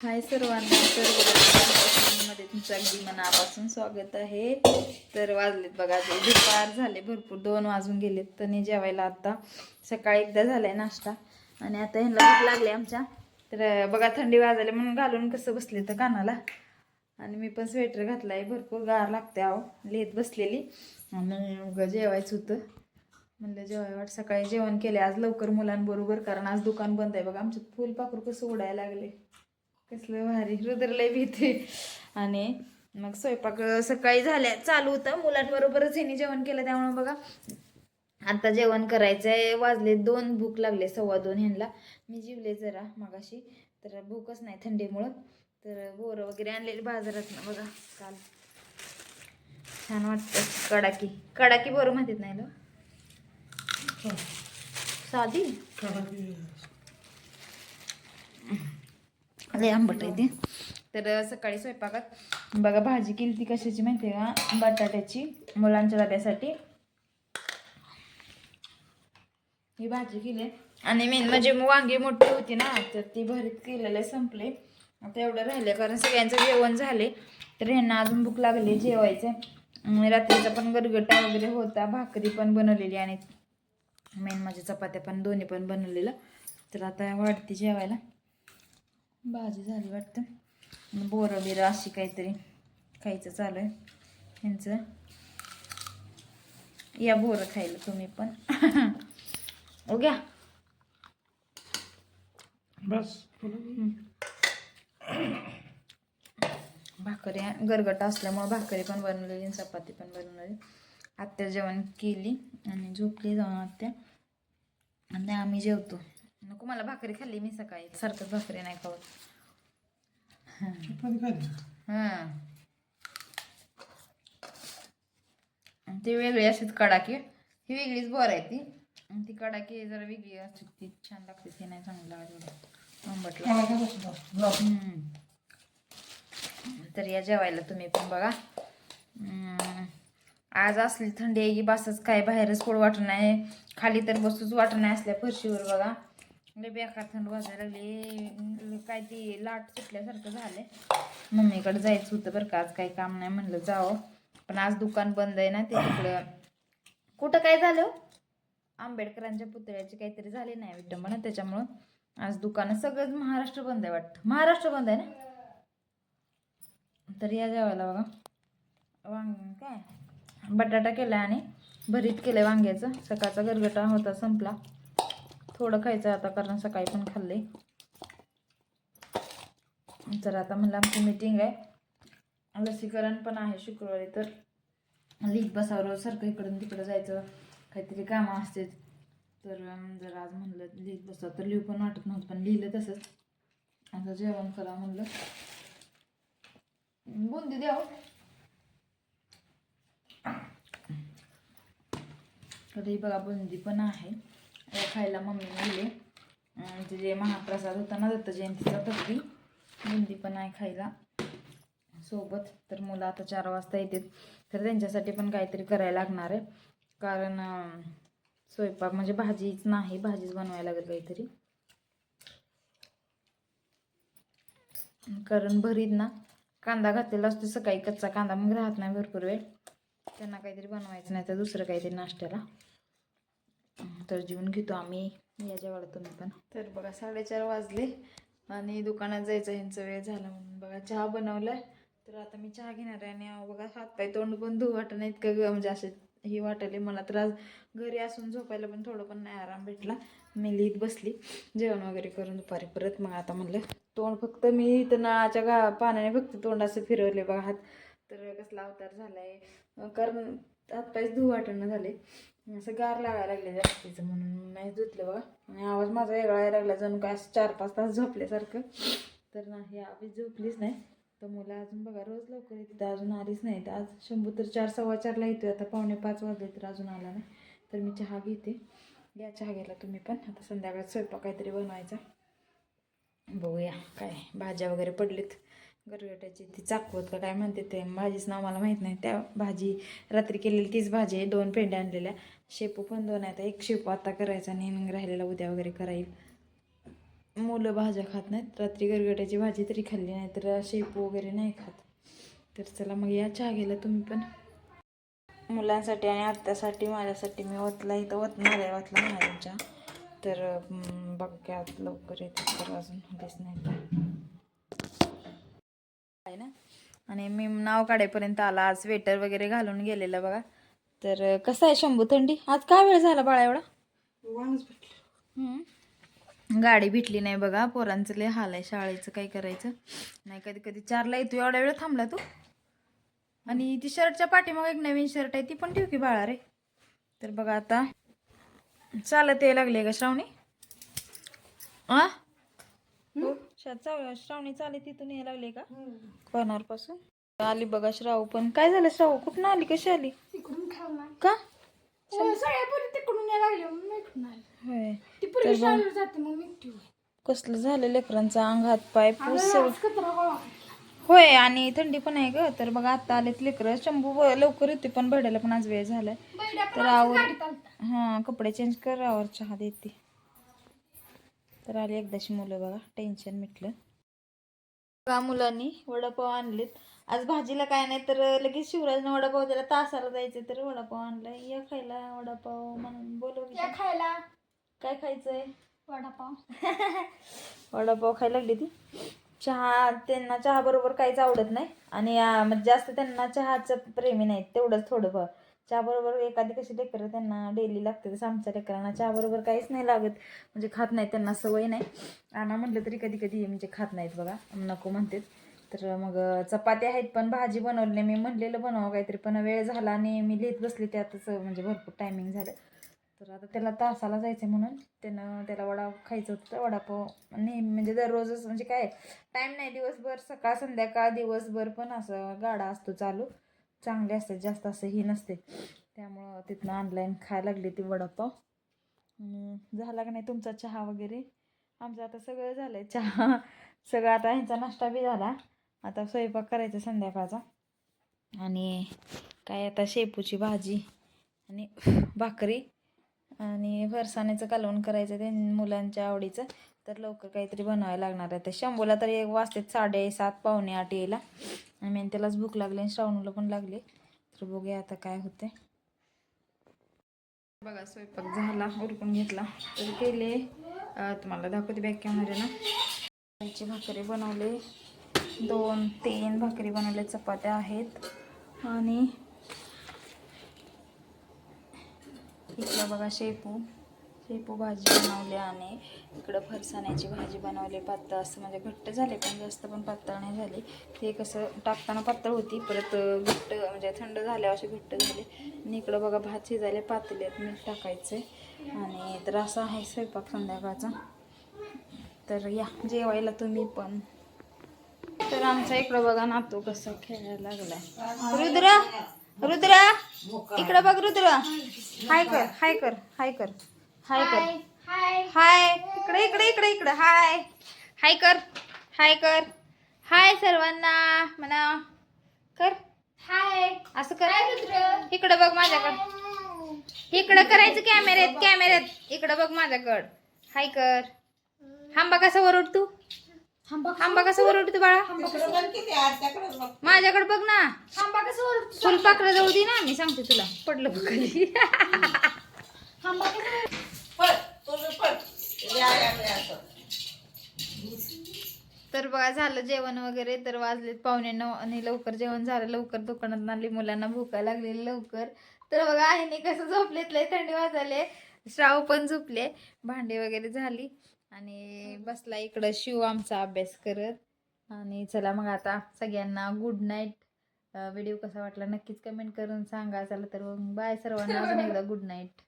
हाय सर्वांना तर मध्ये तुमचं अगदी मनापासून स्वागत आहे. तर वाजलेत बघा ते दुपार झाले भरपूर दोन वाजून गेलेत तर जेवायला आता सकाळी एकदा झालाय नाश्ता. आणि आता ह्यांना भूक लागली आमच्या. तर बघा थंडी वाजायला म्हणून घालून कसं बसले तर कानाला. आणि मी पण स्वेटर घातलाय भरपूर गार लागते आहो लिहित बसलेली. आणि उगं जेवायचं होतं. म्हणलं जेवाय वाट सकाळी जेवण केले आज लवकर मुलांबरोबर कारण आज दुकान बंद आहे बघा. आमचं फुलपाखरू कसं उडायला लागले. कसलं भारी. रुद्रलय भीती. आणि मग स्वयंपाक सकाळी झाल्या चालू होतं. मुलांबरोबरच ह्यांनी जेवण केलं त्यामुळे बघा. आता जेवण करायचंय. वाजले दोन भूक लागले सव्वा दोन ह्यांना मी जीवले जरा मगाशी. तर भूकच नाही थंडीमुळं. तर बोरं वगैरे आणलेली बाजारात बघा काल. छान वाटतं कडाकी. कडाकी बोरं माहितीत नाही ना साधी? लय आंबट आहे ते. तर सकाळी स्वयंपाकात बघा भाजी केली ती कशाची माहिती आहे का? बटाट्याची मुलांच्या डब्यासाठी. ही भाजी केली. आणि मेन म्हणजे वांगी मोठी होती ना तर ती भरीत केलेले संपले. आता एवढं राहिले कारण सगळ्यांचं जेवण झाले तर ह्यांना अजून भूक लागली जेवायचे रात्रीचा पण गरगटा वगैरे होता भाकरी पण बनवलेली आणि मेन म्हणजे चपात्या पण दोन्ही पण बनवलेलं. तर आता वाढते जेवायला. भाजी झाली वाटतं. बोरं बिरं अशी काहीतरी खायचं चालू आहे. ह्यांचं. या बोरं खायला तुम्ही पण. उग्या बस. भाकरी गरगटा असल्यामुळे भाकरी पण बनवलेली चपाती पण बनवलेली. आत्या जेवण केली आणि झोपली जाऊन आत्या. आणि आम्ही जेवतो. नको मला भाकरी खाल्ली मी सकाळी. सारखंच भाकरी नाही खावत हां. ती वेगळी अशीच कडाकी. ही वेगळीच बोर आहे ती. ती कडाकी जरा वेगळी असते. ती छान लागते. ती नाही चांगलं आंबट. तर या जेवायला तुम्ही पण बघा. आज असली थंडी आहे की बसच काय बाहेरच पड वाटत नाही. खाली तर बसूच वाटत नाही असल्या फरशीवर बघा. लय बेकार थंड वाजायला लागली. काय ती लाट सुटल्यासारखं झालंय. मम्मीकडे जायचं होतं बरं का आज काही काम नाही म्हणलं जावं. पण आज दुकान बंद आहे ना ते तिकडं. कुठं काय झालं? हो? आंबेडकरांच्या पुतळ्याची काहीतरी झाली नाही विटंबना त्याच्यामुळं आज दुकानं सगळंच महाराष्ट्र बंद आहे वाटतं. महाराष्ट्र बंद आहे ना? तर या जेवायला बघा. वांग काय? बटाटा केला आणि भरीत केलं वांग्याचं. सकाळचा गरगटा होता संपला. थोडं खायचं आता कारण सकाळी पण खाल्ले. तर आता म्हणलं आमची मीटिंग आहे. लसीकरण पण आहे शुक्रवारी तर लिहित बसावं सारखं इकडून तिकडं जायचं काहीतरी कामं असते तर जर आज म्हणलं लिहित बसा तर लिहू पण वाटत नव्हतं पण लिहिलं तसंच. आता जेवण करा म्हणलं. बुंदी द्यावं हो. तरी बघा बुंदी पण आहे. खायला मम्मीने दिले म्हणजे जे महाप्रसाद होता ना दत्त जयंतीचा तर बुंदी पण आहे खायला. सोबत तर मुलं आता चार वाजता येतात तर त्यांच्यासाठी पण काहीतरी करायला लागणार आहे. कारण स्वयंपाक म्हणजे भाजीच नाही भाजीच बनवायला लागेल काहीतरी. कारण भरीत ना कांदा घातलेला असतो सकाळी कच्चा कांदा मग राहत नाही भरपूर वेळ. त्यांना काहीतरी बनवायचं नाही तर दुसरं काहीतरी नाश्त्याला. तर जेवून घेतो आम्ही या जेवायला तुम्ही पण. तर बघा साडेचार वाजले आणि दुकानात जायचं ह्यांचं वेळ झाला म्हणून. बघा चहा बनवलाय. तर आता मी चहा घेणार आहे आणि अहो बघा हातपाय तोंड पण धू वाटत नाही इतकं म्हणजे असे ही वाटले मला. तर आज घरी असून झोपायला पण थोडं पण नाही आराम भेटला. मी लिहित बसली. जेवण वगैरे करून दुपारी परत मग आता म्हणलं तोंड फक्त मी इथं नळाच्या गा पाण्याने फक्त तोंड असं फिरवले बघा हात. तर कसला अवतार झाला आहे कारण हातपायच धू वाटणं झाले. असं गार लागायला लागले जास्तीचं म्हणून. नाही धुतलं बघा. आणि आवाज माझा वेगळा यायला लागला. जणू काय असं चार पाच तास झोपल्यासारखं. तर नाही आधी झोपलीच नाही. तर मुलं अजून बघा रोज लवकर येते तर अजून आलीच नाही. तर आज शंभू तर चार सव्वा चारला येतोय. आता पावणे पाच वाजले तर अजून आला नाही. तर मी चहा घेते. या चहा घ्यायला तुम्ही पण. आता संध्याकाळी स्वयंपाक काहीतरी बनवायचा. बघूया काय भाज्या वगैरे पडलीत. गरगटाची ती चाकवत का काय म्हणते ते. भाजीच नाव मला माहीत नाही. त्या भाजी रात्री केलेली तीच भाजी आहे. दोन पेंड्या आणलेल्या. शेपू पण दोन आहेत. एक शेपू आता करायचा नेहमी राहिलेला उद्या वगैरे कराईल. मुलं भाज्या खात नाहीत. रात्री गरगट्याची भाजी तरी खाल्ली नाही तर शेपू वगैरे नाही खात. तर चला मग या चहा गेला तुम्ही पण. मुलांसाठी आणि आत्यासाठी माझ्यासाठी मी ओतला इथं. ओतणार आहे ओतला महाराजांच्या तर बघ्यात लवकर येते तर अजून दिस नाही आहे ना? आणि मी नाव काढेपर्यंत आला. आज स्वेटर वगैरे घालून गेलेलं बघा. तर कसं आहे शंभू थंडी? आज काय वेळ झाला बाळा एवढा. गाडी भेटली नाही बघा पोरांचं लय हाल आहे शाळेचं काय करायचं? नाही कधी कधी चारला येतो एवढा वेळ थांबला तू? आणि ती शर्टच्या पाठीमागे एक नवीन शर्ट आहे ती पण ठेव की बाळा रे. तर बघा आता चालत यायला लागले का श्रावणी? आ? हो, श्रावणी चालत तिथून यायला लागले का? कॉर्नरपासून? आली बघा श्रावू पण काय झालं श्रावू? कुठून आली? कशी आली? का? सगळ्या पोरी तिकडून यायला लागले मग मी इकडून आले. होय. ती पोरगी शाळेवर जाते मग मी एकटी होय. कसलं झालं लेकरांचा? अंग हात पाय पूस सगळं. आज कचरा गोळा केला. होय आणि थंडी पण आहे ग. तर बघा आता आलेत लेकरं. शंभू ब- लवकर येते पण भडायला पण आज वेळ झालाय. तर आवर गाडीत आलता. हा कपडे चेंज कर आवर चहा देते तर आली एकदाची मुलं बघा. टेन्शन मिटलं. बघा मुलांनी वडापाव आणलेत. आज भाजीला काय नाही तर लगेच शिवराजनं वडापाव दिला तासाला जायचं तर वडापाव आणलाय या खायला वडापाव म्हणून बोलव या खायला. काय खायचंय? वडापाव. वडापाव खायला लागली ती. चहा त्यांना चहा बरोबर काहीच आवडत नाही. आणि आ, म्हणजे जास्त त्यांना चहाचं प्रेमी नाहीत. तेवढंच थोडं चहाबरोबर चहा बरोबर एखादी कशी लेकरं त्यांना डेली लागते तसं आमच्या लेकरांना चहा बरोबर काहीच नाही लागत. म्हणजे खात नाही त्यांना सवय नाही. आणा म्हटलं तरी कधी कधी म्हणजे खात नाहीत बघा नको म्हणतात. तर मग चपात्या आहेत पण भाजी बनवली नाही. मी म्हणलेलं बनवावं काहीतरी पण वेळ झाला आणि मी लिहित बसले त्यातच म्हणजे भरपूर टायमिंग झालं. तर आता त्याला तासाला जायचं म्हणून त्यानं त्याला वडा खायचं होतं तर वडापाव नेहमी म्हणजे दररोजच म्हणजे काय टाईम नाही दिवसभर सकाळ संध्याकाळ दिवसभर पण असं गाडा असतो चालू. चांगले असते जास्त असं ही नसते. त्यामुळं तिथनं ऑनलाईन खायला लागली ती वडापाव. झाला का नाही तुमचा चहा वगैरे? आमचं आता सगळं झालं आहे चहा. सगळं आता ह्यांचा नाश्ता बी झाला. आता स्वयंपाक करायचा संध्याकाळचा. आणि काय आता शेपूची भाजी आणि भाकरी आणि फरसाण्याचं कालवण करायचं ते मुलांच्या आवडीचं. तर लवकर काहीतरी बनवायला लागणार आहे. तर शंभूला तरी एक वाजते साडेसात पावणे आठ यायला. आणि मेन त्यालाच भूक लागली आणि श्रावणूला पण लागली. तर बघूया आता काय होते बघा स्वयंपाक झाला उरकून घेतला. तर केले तुम्हाला दाखवते बॅक कॅमेऱ्यानं त्यांची भाकरी बनवले. दोन तीन भाकरी बनवले चपात्या आहेत. आणि इकडं बघा शेपू. शेपू भाजी बनवली आणि इकडं फरसाण्याची भाजी बनवली पातळ असं म्हणजे घट्ट झाले पण जास्त पण पातळ नाही झाली. ते कसं टाकताना पातळ होती परत घट्ट म्हणजे थंड झाल्यावर असे घट्ट झाले. आणि इकडं बघा भात शिजायला पातळीत मीठ टाकायचं आणि तर असा आहे स्वयंपाक संध्याकाळचा. तर या जेवायला तुम्ही पण. तर आमचा इकडं बघा नातू कसा खेळायला लागलाय. रुद्रा रुद्रा इकडं बघ रुद्रा. हाय कर हाय कर हाय कर. हाय कर. हाय हाय इकडे इकडे इकडे इकडे. हाय हाय कर. हाय कर. हाय सर्वांना. म्हणा. कर. हाय असं कर. हाय रुद्र इकडे बघ माझ्याकडं. इकडं करायचं कॅमेऱ्यात कॅमेऱ्यात. इकडं बघ माझ्याकड. हाय कर. हांबा कसा वरड तू थांबा. हांबा कसा वरड तू बाळा माझ्याकडे बघ ना. कसं? फुलपाखरं जाऊ दे ना. मी सांगते तुला. पडलं बघ तर बघा झालं जेवण वगैरे. तर वाजलेत पाहुणे नऊ आणि लवकर जेवण झालं. लवकर दुकानात आणली. मुलांना भूका लागलेली लवकर. तर बघा आईने कसं झोपलेत लय थंडी वाजले श्राव पण झोपले. भांडी वगैरे झाली. आणि बसला इकडं शिव आमचा अभ्यास करत. आणि चला मग आता सगळ्यांना गुड नाईट व्हिडिओ कसा वाटला नक्कीच कमेंट करून सांगा. चला तर मग बाय सर्वांना. अजून एकदा गुड नाईट